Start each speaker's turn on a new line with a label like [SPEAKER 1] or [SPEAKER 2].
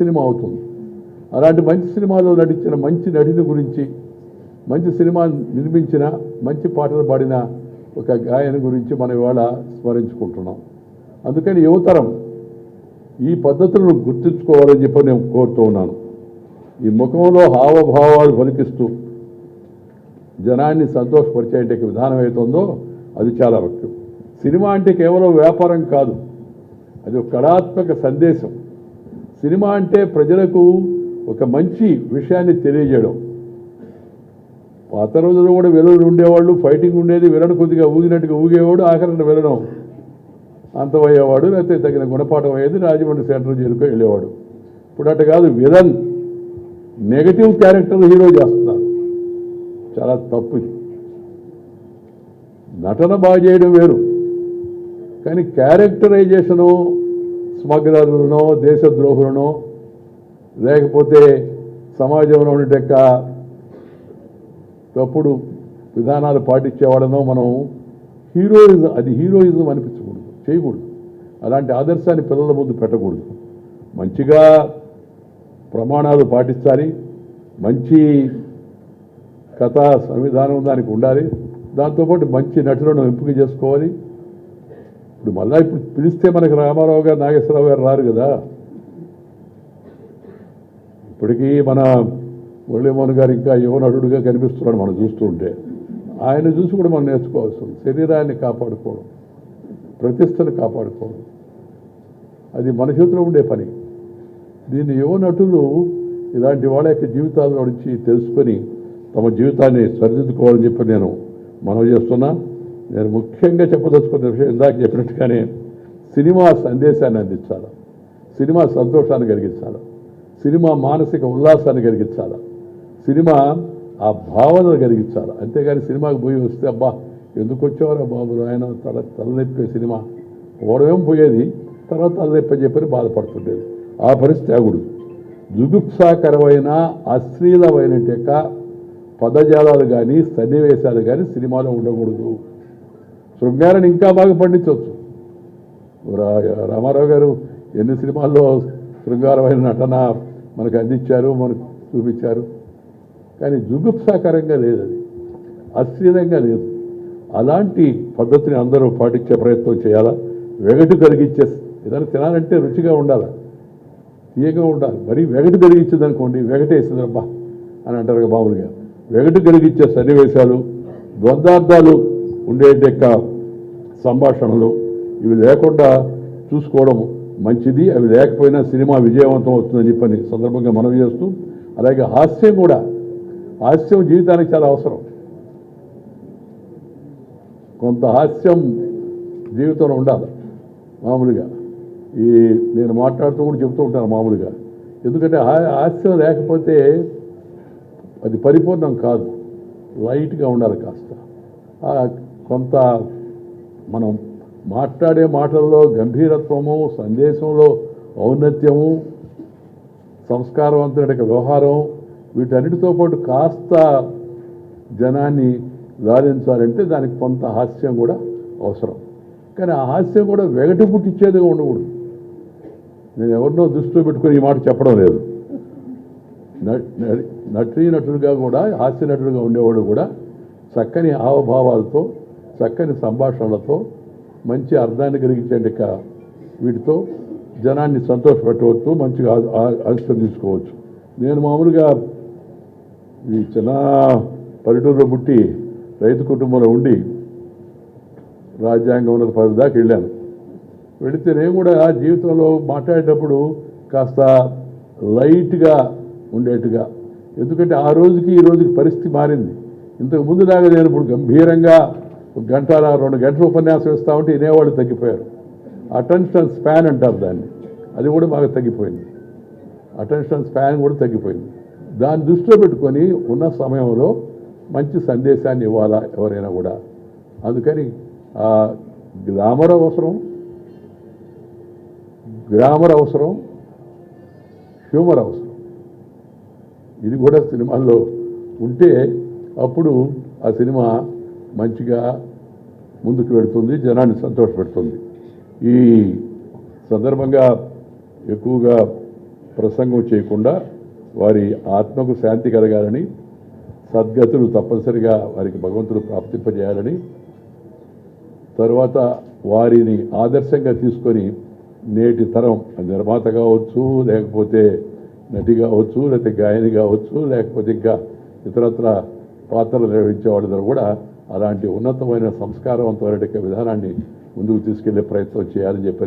[SPEAKER 1] Cinema అవుతుంది. అలాంటి మంచి సినిమాలో నటించిన మంచి నటిని గురించి మంచి సినిమా నిర్మించిన మంచి పాటలు పాడిన ఒక గాయని గురించి మనం ఇవాళ స్మరించుకుంటున్నాం. అందుకని యువతరం ఈ పద్ధతులను గుర్తుంచుకోవాలని చెప్పి నేను కోరుతూ ఉన్నాను. ఈ ముఖంలో హావభావాలు పలికిస్తూ జనాన్ని సంతోషపరిచే విధానం అవుతుందో అది చాలా ముఖ్యం. సినిమా అంటే కేవలం వ్యాపారం కాదు అది ఒక కళాత్మక సందేశం. సినిమా అంటే ప్రజలకు ఒక మంచి విషయాన్ని తెలియజేయడం. పాత రోజుల్లో కూడా వెలువలు ఉండేవాళ్ళు ఫైటింగ్ ఉండేది విలను కొద్దిగా ఊగినట్టుగా ఊగేవాడు ఆఖరణ వెళ్ళడం అంతమయ్యేవాడు లేకపోతే తగిన గుణపాఠం అయ్యేది రాజమండ్రి సెంట్రల్ చేరుకు వెళ్ళేవాడు. ఇప్పుడు అటు కాదు విలన్ నెగటివ్ క్యారెక్టర్ హీరో చేస్తున్నారు. చాలా తప్పు. నటన బాగా చేయడం వేరు. కానీ క్యారెక్టరైజేషను స్మగ్లర్లను దేశద్రోహులను లేకపోతే సమాజంలో ఉండేక తప్పుడు విధానాలు పాటించేవాడనో మనం హీరోయిజం అది హీరోయిజం అనిపించకూడదు చేయకూడదు. అలాంటి ఆదర్శాన్ని పిల్లల ముందు పెట్టకూడదు. మంచిగా ప్రమాణాలు పాటించాలి మంచి కథా సంవిధానం దానికి ఉండాలి దాంతోపాటు మంచి నటులను ఎంపిక చేసుకోవాలి ఇప్పుడు మళ్ళీ ఇప్పుడు పిలిస్తే మనకి రామారావు గారు నాగేశ్వరరావు గారు రారు కదా. ఇప్పటికీ మన మురళీమోహన్ గారు ఇంకా యువ నటుడుగా కనిపిస్తున్నాడు మనం చూస్తూ ఉంటే ఆయన చూసి కూడా మనం నేర్చుకోవాల్సి ఉంది శరీరాన్ని కాపాడుకోవడం ప్రతిష్టను కాపాడుకోవడం. అది మన చేతిలో ఉండే పని. దీన్ని యువనటులు ఇలాంటి వాళ్ళ యొక్క జీవితాల నుంచి తెలుసుకొని తమ జీవితాన్ని సరిదిద్దుకోవాలని చెప్పి నేను మనం చేస్తున్నా. నేను ముఖ్యంగా చెప్పదలుచుకున్న విషయం ఇందాక చెప్పినట్టుగానే సినిమా సందేశాన్ని అందించాలి. సినిమా సంతోషాన్ని కలిగించాలి. సినిమా మానసిక ఉల్లాసాన్ని కలిగించాలి. సినిమా ఆ భావనను కలిగించాలి. అంతేగాని సినిమాకి పోయి వస్తే అబ్బా ఎందుకు వచ్చేవారా బాబు ఆయన తల తలనొప్పి సినిమా. ఓడమేం పోయేది? తర్వాత తలనొప్పి అని చెప్పని బాధపడుతుండేది. ఆ పరిస్థితి ఆగుడు జుగుప్సాకరమైన అశ్లీలమైన యొక్క పదజాలాలు కానీ సన్నివేశాలు కానీ సినిమాలో ఉండకూడదు. శృంగారాన్ని ఇంకా బాగా పండించవచ్చు. రా- రామారావు గారు ఎన్ని సినిమాల్లో శృంగారమైన నటన మనకు అందించారు మనకు చూపించారు. కానీ జుగుప్సాకరంగా లేదు అది. అశ్లీలంగా లేదు. అలాంటి పద్ధతిని అందరూ పాటించే ప్రయత్నం చేయాలా? వెగటు కలిగించే ఏదైనా తినాలంటే రుచిగా ఉండాలి? తీయగా ఉండాలి. మరీ వెగటు కలిగించింది అనుకోండి వెగటేసింది అబ్బా అని అంటారు మామూలుగా. వెగటు కలిగించే సన్నివేశాలు ద్వంద్వార్థాలు ఉండే యొక్క సంభాషణలు ఇవి లేకుండా చూసుకోవడం మంచిది. అవి లేకపోయినా సినిమా విజయవంతం అవుతుందని చెప్పని సందర్భంగా మనవి చేస్తూ అలాగే హాస్యం కూడా. హాస్యం జీవితానికి చాలా అవసరం. కొంత హాస్యం జీవితంలో ఉండాలి మామూలుగా. ఈ నేను మాట్లాడుతూ కూడా చెప్తూ ఉంటాను మామూలుగా. ఎందుకంటే హా- హాస్యం లేకపోతే అది పరిపూర్ణం కాదు. లైట్గా ఉండాలి కాస్త. కొంత మనం మాట్లాడే మాటల్లో గంభీరత్వము సందేశంలో ఔన్నత్యము సంస్కారవంతుడి వ్యవహారం వీటన్నిటితో పాటు కాస్త జనాన్ని లాలించాలంటే దానికి కొంత హాస్యం కూడా అవసరం. కానీ ఆ హాస్యం కూడా వెగటి పుట్టించేదిగా ఉండకూడదు. నేను ఎవరినో దృష్టిలో పెట్టుకొని ఈ మాట చెప్పడం లేదు. నటీ నటుడుగా కూడా హాస్య నటుడుగా ఉండేవాడు కూడా చక్కని హావభావాలతో చక్కని సంభాషణలతో మంచి అర్థాన్ని కలిగించండి వీటితో జనాన్ని సంతోషపెట్టవచ్చు మంచిగా ఆ- తీసుకోవచ్చు. నేను మామూలుగా ఈ చిన్న పల్లెటూరులో పుట్టి రైతు కుటుంబంలో ఉండి రాజ్యాంగం ఉన్నత పదవి దాకా వెళ్ళాను. వెళితే నేను కూడా జీవితంలో మాట్లాడేటప్పుడు కాస్త లైట్గా ఉండేట్టుగా. ఎందుకంటే ఆ రోజుకి ఈ రోజుకి పరిస్థితి మారింది. ఇంతకు ముందులాగా నేను ఇప్పుడు గంభీరంగా గంట రెండు గంటల ఉపన్యాసం ఇస్తా ఉంటే వినేవాళ్ళు తగ్గిపోయారు. అటెన్షన్ స్పాన్ అంటారు దాన్ని. అది కూడా బాగా తగ్గిపోయింది. అటెన్షన్ స్పాన్ కూడా తగ్గిపోయింది. దాన్ని దృష్టిలో పెట్టుకొని ఉన్న సమయంలో మంచి సందేశాన్ని ఇవ్వాలా ఎవరైనా కూడా. అందుకని ఆ గ్లామర్ అవసరం గ్రామర్ అవసరం హ్యూమర్ అవసరం. ఇది కూడా సినిమాల్లో ఉంటే అప్పుడు ఆ సినిమా మంచిగా ముందుకు పెడుతుంది జనాన్ని సంతోషపెడుతుంది. ఈ సందర్భంగా ఎక్కువగా ప్రసంగం చేయకుండా వారి ఆత్మకు శాంతి కలగాలని సద్గతులు తప్పనిసరిగా వారికి భగవంతుడు ప్రాప్తింపజేయాలని తర్వాత వారిని ఆదర్శంగా తీసుకొని నేటి తరం నిర్మాత కావచ్చు లేకపోతే నటి కావచ్చు లేకపోతే గాయని కావచ్చు లేకపోతే ఇంకా ఇతరత్ర పాత్రలు నిర్వహించే వాళ్ళందరూ కూడా అలాంటి ఉన్నతమైన సంస్కారవంతమైన విధానాన్ని ముందుకు తీసుకెళ్ళే ప్రయత్నం చేయాలని చెప్పి